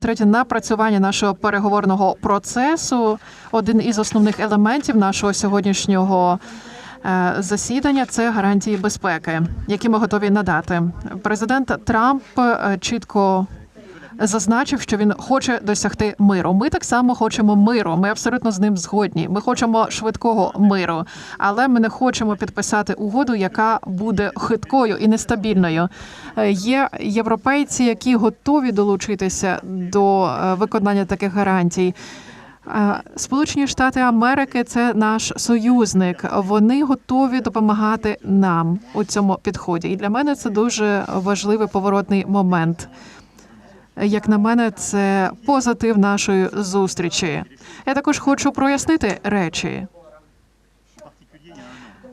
Третє напрацювання нашого переговорного процесу. Один із основних елементів нашого сьогоднішнього е, засідання це гарантії безпеки, які ми готові надати. Президент Трамп е, чітко зазначив, що він хоче досягти миру. Ми так само хочемо миру. Ми абсолютно з ним згодні. Ми хочемо швидкого миру, але ми не хочемо підписати угоду, яка буде хиткою і нестабільною. Е, Є європейці, які готові долучитися до е, виконання таких гарантій. Е, Сполучені Штати Америки це наш союзник. Вони готові допомагати нам у цьому підході. І для мене це дуже важливий поворотний момент. Як на мене, це позитив нашої зустрічі. Я також хочу прояснити речі.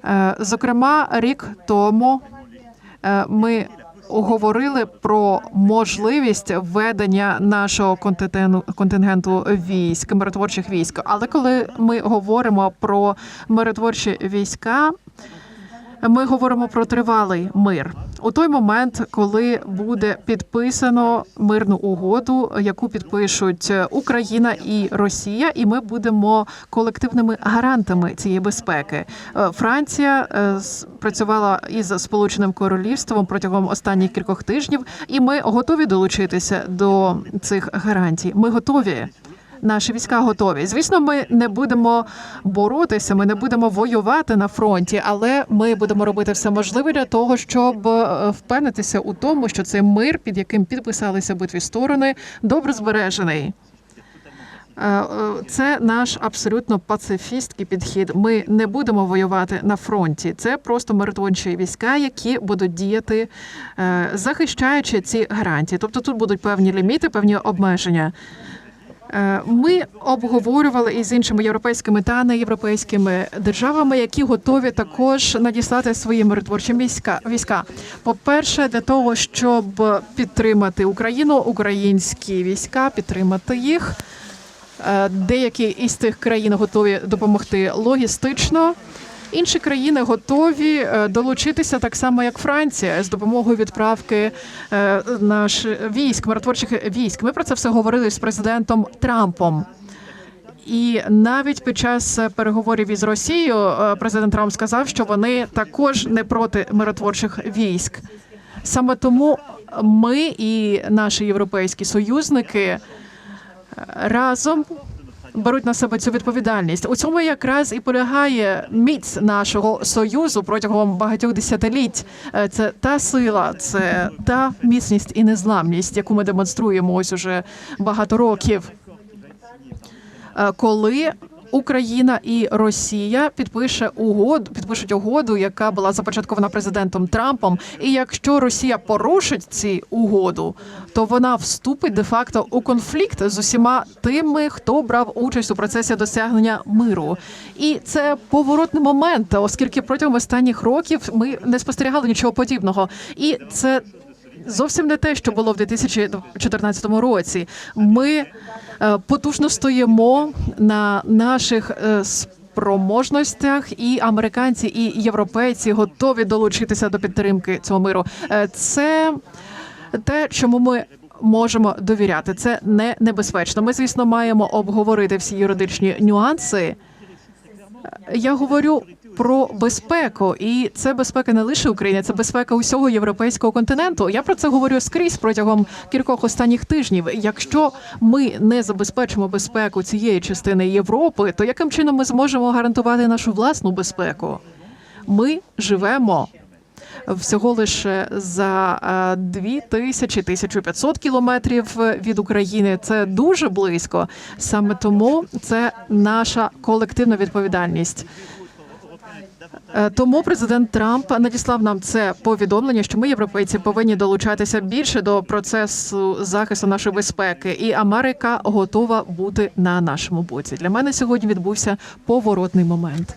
Е, Зокрема, рік тому е, ми говорили про можливість введення нашого контингенту військ, миротворчих військ. Але коли ми говоримо про миротворчі війська, ми говоримо про тривалий мир у той момент, коли буде підписано мирну угоду, яку підпишуть Україна і Росія, і ми будемо колективними гарантами цієї безпеки. Е, Франція е, працювала із Сполученим Королівством протягом останніх кількох тижнів, і ми готові долучитися до цих гарантій. Ми готові. Наші війська готові. Звісно, ми не будемо боротися, ми не будемо воювати на фронті, але ми будемо робити все можливе для того, щоб е, впевнитися у тому, що цей мир, під яким підписалися обидві сторони, добре збережений. Е, е, Це наш абсолютно пацифістський підхід. Ми не будемо воювати на фронті. Це просто миротворчі війська, які будуть діяти, захищаючи ці гарантії. Тобто тут будуть певні ліміти, певні обмеження. Е, Ми обговорювали із іншими європейськими та неєвропейськими державами, які готові також надіслати свої миротворчі війська. Війська, по-перше, для того, щоб підтримати Україну, українські війська, підтримати їх. Е, Деякі із цих країн готові допомогти логістично. Інші країни готові е, долучитися так само, як Франція, з допомогою відправки е, наш військ, миротворчих військ. Ми про це все говорили з президентом Трампом. І навіть під час переговорів із Росією е, президент Трамп сказав, що вони також не проти миротворчих військ. Саме тому ми і наші європейські союзники разом беруть на себе цю відповідальність. У цьому якраз і полягає міць нашого союзу протягом багатьох десятиліть. Е, Це та сила, це та міцність і незламність, яку ми демонструємо ось уже багато років. Е, коли Україна і Росія підпише угоду, підпишуть угоду, яка була започаткована президентом Трампом. І якщо Росія порушить ці угоду, то вона вступить де-факто у конфлікт з усіма тими, хто брав участь у процесі досягнення миру. І це поворотний момент, оскільки протягом останніх років ми не спостерігали нічого подібного. І це зовсім не те, що було в 2014 році. Ми е, потужно стоїмо на наших е, спроможностях, і американці, і європейці готові долучитися до підтримки цього миру. Е, Це те, чому ми. Можемо довіряти, це не небезпечно. Ми, звісно, маємо обговорити всі юридичні нюанси. Я говорю про безпеку, і це безпека не лише України, це безпека усього європейського континенту. Я про це говорю скрізь протягом кількох останніх тижнів. Якщо ми не забезпечимо безпеку цієї частини Європи, то яким чином ми зможемо гарантувати нашу власну безпеку? Ми живемо. Всього лише за е, 2000-1500 кілометрів від України це дуже близько. Саме тому це наша колективна відповідальність. Е, Тому президент Трамп надіслав нам це повідомлення, що ми, європейці, повинні долучатися більше до процесу захисту нашої безпеки, і Америка готова бути на нашому боці. Для мене сьогодні відбувся поворотний момент.